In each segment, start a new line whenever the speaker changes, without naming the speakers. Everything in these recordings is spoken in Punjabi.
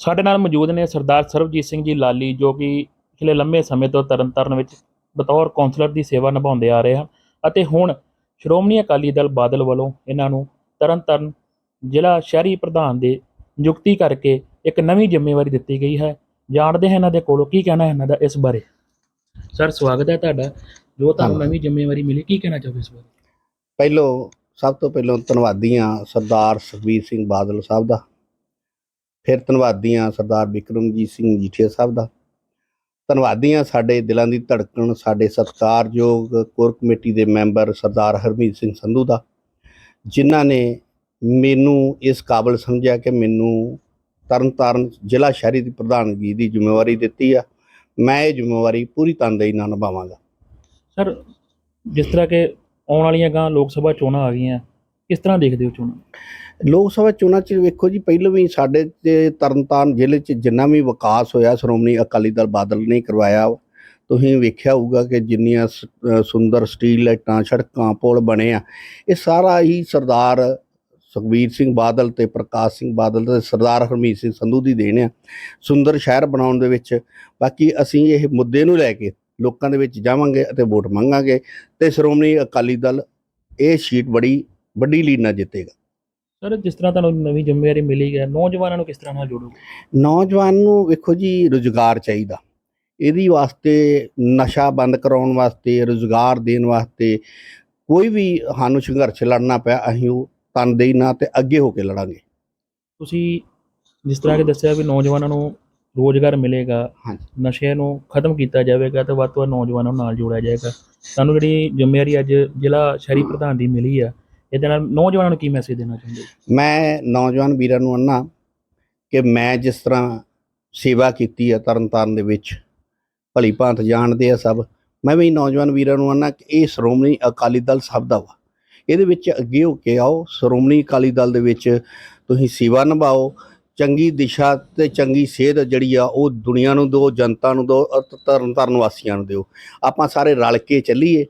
ਸਾਡੇ ਨਾਲ ਮੌਜੂਦ ਨੇ ਸਰਦਾਰ ਸਰਬਜੀਤ ਸਿੰਘ ਜੀ ਲਾਲੀ ਜੋ ਕਿ ਪਿਛਲੇ ਲੰਮੇ ਸਮੇਂ ਤੋਂ ਤਰਨਤਾਰਨ ਵਿੱਚ ਬਤੌਰ ਕਾਉਂਸਲਰ ਦੀ ਸੇਵਾ ਨਿਭਾਉਂਦੇ ਆ ਰਹੇ ਹਨ ਅਤੇ ਹੁਣ ਸ਼੍ਰੋਮਣੀ ਅਕਾਲੀ ਦਲ ਬਾਦਲ ਵੱਲੋਂ ਇਹਨਾਂ ਨੂੰ ਤਰਨਤਾਰਨ ਜ਼ਿਲ੍ਹਾ ਸ਼ਹਿਰੀ ਪ੍ਰਧਾਨ ਦੇ ਨਿਯੁਕਤੀ ਕਰਕੇ ਇੱਕ ਨਵੀਂ ਜ਼ਿੰਮੇਵਾਰੀ ਦਿੱਤੀ ਗਈ ਹੈ। ਜਾਣਦੇ ਹਾਂ ਇਹਨਾਂ ਦੇ ਕੋਲੋਂ ਕੀ ਕਹਿਣਾ ਹੈ ਇਹਨਾਂ ਦਾ ਇਸ ਬਾਰੇ। ਸਰ ਸਵਾਗਤ ਹੈ ਤੁਹਾਡਾ। ਜੋ ਤੁਹਾਨੂੰ। ਨਵੀਂ ਜ਼ਿੰਮੇਵਾਰੀ ਮਿਲੀ ਕੀ ਕਹਿਣਾ ਚਾਹੋਗੇ ਇਸ ਬਾਰੇ?
ਪਹਿਲੋਂ ਸਭ ਤੋਂ ਪਹਿਲਾਂ ਧੰਨਵਾਦੀ ਹਾਂ ਸਰਦਾਰ ਸੁਖਬੀਰ ਸਿੰਘ ਬਾਦਲ ਸਾਹਿਬ ਦਾ। ਫਿਰ ਧੰਨਵਾਦੀ ਹਾਂ ਸਰਦਾਰ ਬਿਕਰਮਜੀਤ ਸਿੰਘ ਜੀਠੀਆ ਸਾਹਿਬ ਦਾ। ਧੰਨਵਾਦੀ ਹਾਂ ਸਾਡੇ ਦਿਲਾਂ ਦੀ ਧੜਕਣ, ਸਾਡੇ ਸਤਿਕਾਰਯੋਗ ਕੋਰ ਕਮੇਟੀ ਦੇ ਮੈਂਬਰ ਸਰਦਾਰ ਹਰਮੀਤ ਸਿੰਘ ਸੰਧੂ ਦਾ, ਜਿਨ੍ਹਾਂ ਨੇ ਮੈਨੂੰ ਇਸ ਕਾਬਲ ਸਮਝਿਆ ਕਿ ਮੈਨੂੰ ਤਰਨਤਾਰਨ ਜ਼ਿਲ੍ਹਾ ਸ਼ਹਿਰੀ ਦੀ ਪ੍ਰਧਾਨਗੀ ਦੀ ਜ਼ਿੰਮੇਵਾਰੀ ਦਿੱਤੀ ਆ। ਮੈਂ ਇਹ ਜ਼ਿੰਮੇਵਾਰੀ ਪੂਰੀ ਤਨਦੇਹੀ ਨਾਲ ਨਿਭਾਵਾਂਗਾ।
ਸਰ, ਜਿਸ ਤਰ੍ਹਾਂ ਕਿ ਆਉਣ ਵਾਲੀਆਂ ਗਾਂ ਲੋਕ ਸਭਾ ਚੋਣਾਂ ਆ ਗਈਆਂ, ਕਿਸ ਤਰ੍ਹਾਂ ਦੇਖਦੇ ਹੋ ਚੋਣਾਂ?
ਲੋਕ ਸਭਾ ਚੋਣਾਂ 'ਚ ਵੇਖੋ ਜੀ, ਪਹਿਲਾਂ ਵੀ ਸਾਡੇ ਤੇ ਤਰਨਤਾਰਨ ਜ਼ਿਲ੍ਹੇ 'ਚ ਜਿੰਨਾ ਵੀ ਵਿਕਾਸ ਹੋਇਆ, ਸ਼੍ਰੋਮਣੀ ਅਕਾਲੀ ਦਲ ਬਾਦਲ ਨੇ ਕਰਵਾਇਆ ਤੁਸੀਂ ਵੇਖਿਆ ਹੋਊਗਾ ਕਿ ਜਿੰਨੀਆਂ ਸ- ਸੁੰਦਰ ਸਟੀਲ ਲਾਈਟਾਂ, ਸੜਕਾਂ, ਪੁਲ ਬਣੇ ਆ, ਇਹ ਸਾਰਾ ਹੀ ਸਰਦਾਰ ਸੁਖਬੀਰ ਸਿੰਘ ਬਾਦਲ ਤੇ ਪ੍ਰਕਾਸ਼ ਸਿੰਘ ਬਾਦਲ ਤੇ ਸਰਦਾਰ ਹਰਮੀਤ ਸਿੰਘ ਸੰਧੂ ਦੀ ਦੇਣ ਆ, ਸੁੰਦਰ ਸ਼ਹਿਰ ਬਣਾਉਣ ਦੇ ਵਿੱਚ, ਬਾਕੀ ਅਸੀਂ ਇਹ ਮੁੱਦੇ ਨੂੰ ਲੈ ਕੇ ਲੋਕਾਂ ਦੇ ਵਿੱਚ ਜਾਵਾਂਗੇ ਅਤੇ ਵੋਟ ਮੰਗਾਂਗੇ ਤੇ ਸ਼੍ਰੋਮਣੀ ਅਕਾਲੀ ਦਲ ਇਹ ਸੀਟ ਬੜੀ, ਵੱਡੀ ਲੀਡ ਨਾਲ ਜਿੱਤੇਗਾ।
ਸਰ ਜਿਸ ਤਰ੍ਹਾਂ ਤੁਹਾਨੂੰ ਨਵੀਂ ਜ਼ਿੰਮੇਵਾਰੀ ਮਿਲੀ ਹੈ ਨੌਜਵਾਨਾਂ ਨੂੰ ਕਿਸ ਤਰ੍ਹਾਂ ਨਾਲ ਜੋੜੋਗੇ?
ਨੌਜਵਾਨ ਨੂੰ ਵੇਖੋ ਜੀ ਰੁਜ਼ਗਾਰ ਚਾਹੀਦਾ। ਇਹਦੀ ਵਾਸਤੇ ਨਸ਼ਾ ਬੰਦ ਕਰਾਉਣ ਵਾਸਤੇ ਰੁਜ਼ਗਾਰ ਦੇਣ ਵਾਸਤੇ ਕੋਈ ਵੀ ਸਾਨੂੰ ਸੰਘਰਸ਼ ਲੜਨਾ ਪਿਆ ਅਸੀਂ ਉਹ ਤਨਦੇਹੀ ਨਾਲ ਤੇ ਅੱਗੇ ਹੋ ਕੇ ਲੜਾਂਗੇ।
ਤੁਸੀਂ ਜਿਸ ਤਰ੍ਹਾਂ ਕਿ ਦੱਸਿਆ ਵੀ ਨੌਜਵਾਨਾਂ ਨੂੰ ਰੋਜ਼ਗਾਰ ਮਿਲੇਗਾ
ਹਾਂਜੀ।
ਨਸ਼ੇ ਨੂੰ ਖਤਮ ਕੀਤਾ ਜਾਵੇਗਾ ਤੇ ਵੱਧ ਤੋਂ ਵੱਧ ਨੌਜਵਾਨਾਂ ਨੂੰ ਨਾਲ ਜੋੜਿਆ ਜਾਏਗਾ। ਤੁਹਾਨੂੰ ਜਿਹੜੀ ਜ਼ਿੰਮੇਵਾਰੀ ਅੱਜ ਜ਼ਿਲ੍ਹਾ ਸ਼ਹਿਰੀ ਪ੍ਰਧਾਨ ਦੀ ਮਿਲੀ ਆ ਇਹਦੇ ਨਾਲ ਨੌਜਵਾਨਾਂ ਨੂੰ ਕੀ ਮੈਸੇਜ ਦੇਣਾ ਚਾਹੁੰਦੇ ਹੋ?
ਮੈਂ ਨੌਜਵਾਨ ਵੀਰਾਂ ਨੂੰ ਅੰਨਾ ਕਿ ਮੈਂ ਜਿਸ ਤਰ੍ਹਾਂ ਸੇਵਾ ਕੀਤੀ ਹੈ ਤਰਨਤਾਰਨ ਦੇ ਵਿੱਚ, ਭਲੀ ਭਾਂਤ ਜਾਣਦੇ ਆ ਸਭ, ਮੈਂ ਵੀ ਨੌਜਵਾਨ ਵੀਰਾਂ ਨੂੰ ਅੰਨਾ ਕਿ ਇਹ ਸ਼੍ਰੋਮਣੀ ਅਕਾਲੀ ਦਲ ਸਭ ਦਾ ਵਾ ਇਹਦੇ ਵਿੱਚ ਅੱਗੇ ਹੋ ਕੇ ਆਓ, ਸ਼੍ਰੋਮਣੀ ਅਕਾਲੀ ਦਲ ਦੇ ਵਿੱਚ ਤੁਸੀਂ ਸੇਵਾ ਨਿਭਾਓ, ਚੰਗੀ ਦਿਸ਼ਾ ਤੇ ਚੰਗੀ ਸੇਧ ਜਿਹੜੀ ਆ ਉਹ ਦੁਨੀਆ ਨੂੰ ਦਿਓ, ਜਨਤਾ ਨੂੰ ਦਿਓ ਅਤੇ ਤਰਨਤਾਰਨ ਵਾਸੀਆਂ ਨੂੰ ਦਿਓ ਆਪਾਂ ਸਾਰੇ ਰਲ ਕੇ ਚੱਲੀਏ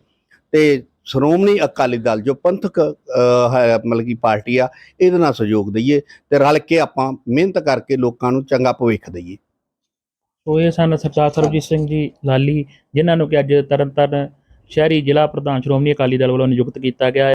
ਤੇ ਸ਼੍ਰੋਮਣੀ ਅਕਾਲੀ ਦਲ ਜੋ ਪੰਥਕ ਮਤਲਬ ਕਿ ਪਾਰਟੀ ਆ, ਇਹਦੇ ਨਾਲ ਸਹਿਯੋਗ ਦਈਏ ਤੇ ਰਲ ਕੇ ਆਪਾਂ ਮਿਹਨਤ ਕਰਕੇ ਲੋਕਾਂ ਨੂੰ ਚੰਗਾ ਭਵਿੱਖ ਦਈਏ।
ਸੋ ਇਹ ਸਨ ਸਰਦਾਰ ਸਰਬਜੀਤ ਸਿੰਘ ਜੀ ਲਾਲੀ, ਜਿਨ੍ਹਾਂ ਨੂੰ ਕਿ ਅੱਜ ਤਰਨਤਾਰਨ ਸ਼ਹਿਰੀ ਜ਼ਿਲ੍ਹਾ ਪ੍ਰਧਾਨ ਸ਼੍ਰੋਮਣੀ ਅਕਾਲੀ ਦਲ ਵੱਲੋਂ ਨਿਯੁਕਤ ਕੀਤਾ ਗਿਆ